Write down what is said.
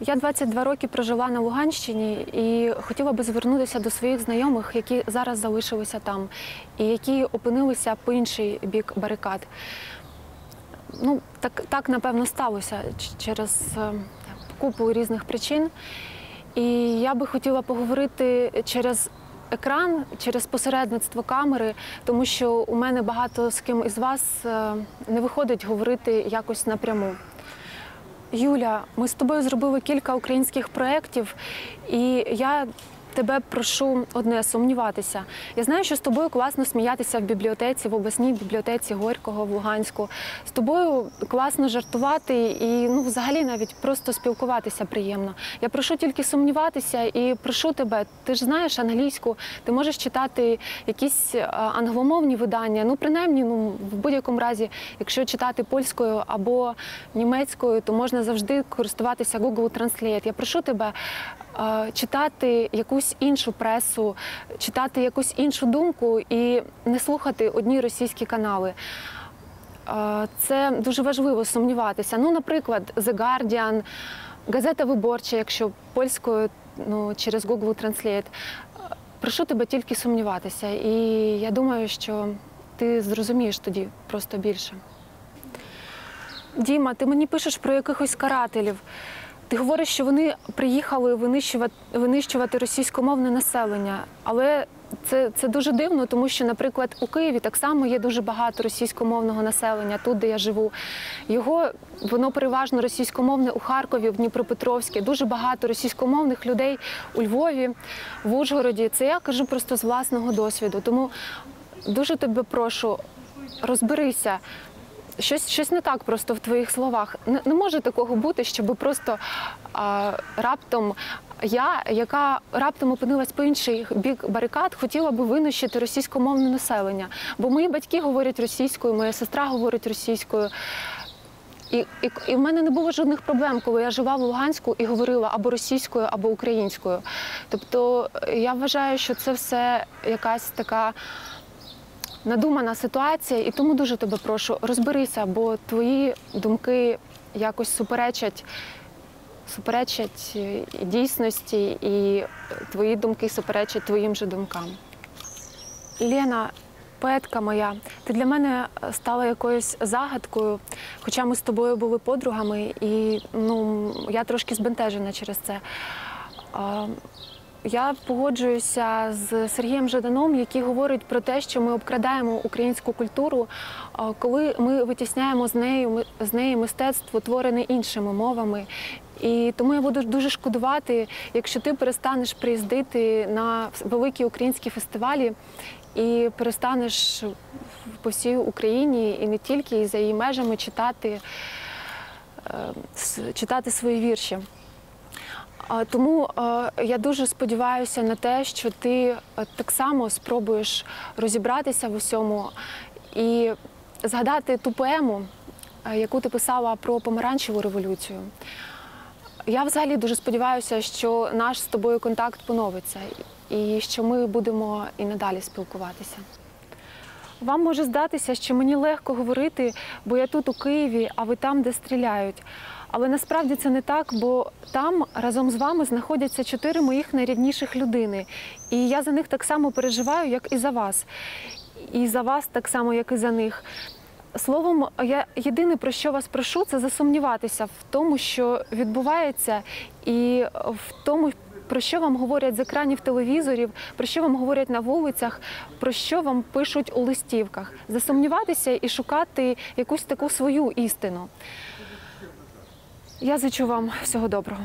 Я 22 роки прожила на Луганщині і хотіла би звернутися до своїх знайомих, які зараз залишилися там, і які опинилися по інший бік барикад. Ну, так, так напевно, сталося через е, купу різних причин. І я би хотіла поговорити через екран, через посередництво камери, тому що у мене багато з ким із вас е, не виходить говорити якось напряму. Юля, ми з тобою зробили кілька українських проєктів, і я тебе прошу одне сумніватися. Я знаю, що з тобою класно сміятися в бібліотеці, в обласній бібліотеці Горького в Луганську. З тобою класно жартувати і ну, взагалі навіть просто спілкуватися приємно. Я прошу тільки сумніватися і прошу тебе. Ти ж знаєш англійську, ти можеш читати якісь е, англомовні видання. Ну, принаймні, ну в будь-якому разі, якщо читати польською або німецькою, то можна завжди користуватися Google Translate. Я прошу тебе читати якусь іншу пресу, читати якусь іншу думку і не слухати одні російські канали. Це дуже важливо сумніватися. Ну, наприклад, The Guardian, газета Виборча, якщо польською ну, через Google Translate. Прошу тебе тільки сумніватися. І я думаю, що ти зрозумієш тоді просто більше. Діма, ти мені пишеш про якихось карателів. Ти говориш, що вони приїхали винищувати, винищувати російськомовне населення. Але це, це дуже дивно, тому що, наприклад, у Києві так само є дуже багато російськомовного населення, тут, де я живу. Його воно переважно російськомовне у Харкові, в Дніпропетровській, дуже багато російськомовних людей у Львові, в Ужгороді. Це я кажу просто з власного досвіду. Тому дуже тебе прошу, розберися. Щось, щось не так просто в твоїх словах. Не, не може такого бути, щоб просто а, раптом я, яка раптом опинилась по інший бік барикад, хотіла би винищити російськомовне населення. Бо мої батьки говорять російською, моя сестра говорить російською. І, і, і в мене не було жодних проблем, коли я жила в Луганську і говорила або російською, або українською. Тобто я вважаю, що це все якась така надумана ситуація, і тому дуже тебе прошу, розберися, бо твої думки якось суперечать, суперечать е, дійсності, і твої думки суперечать твоїм же думкам. Лена, поетка моя, ти для мене стала якоюсь загадкою, хоча ми з тобою були подругами, і ну, я трошки збентежена через це. Я погоджуюся з Сергієм Жаданом, який говорить про те, що ми обкрадаємо українську культуру, коли ми витісняємо з нею з неї мистецтво, творене іншими мовами. І тому я буду дуже шкодувати, якщо ти перестанеш приїздити на великі українські фестивалі і перестанеш по всій Україні і не тільки і за її межами читати, е, читати свої вірші. Тому я дуже сподіваюся на те, що ти е, так само спробуєш розібратися в усьому і згадати ту поему, е, яку ти писала про помаранчеву революцію. Я взагалі дуже сподіваюся, що наш з тобою контакт поновиться і що ми будемо і надалі спілкуватися. Вам може здатися, що мені легко говорити, бо я тут у Києві, а ви там, де стріляють. Але насправді це не так, бо там разом з вами знаходяться чотири моїх найрідніших людини. І я за них так само переживаю, як і за вас. І за вас так само, як і за них. Словом, я єдине про що вас прошу, це засумніватися в тому, що відбувається, і в тому, про що вам говорять з екранів телевізорів, про що вам говорять на вулицях, про що вам пишуть у листівках. Засумніватися і шукати якусь таку свою істину. Я зичу вам всього доброго.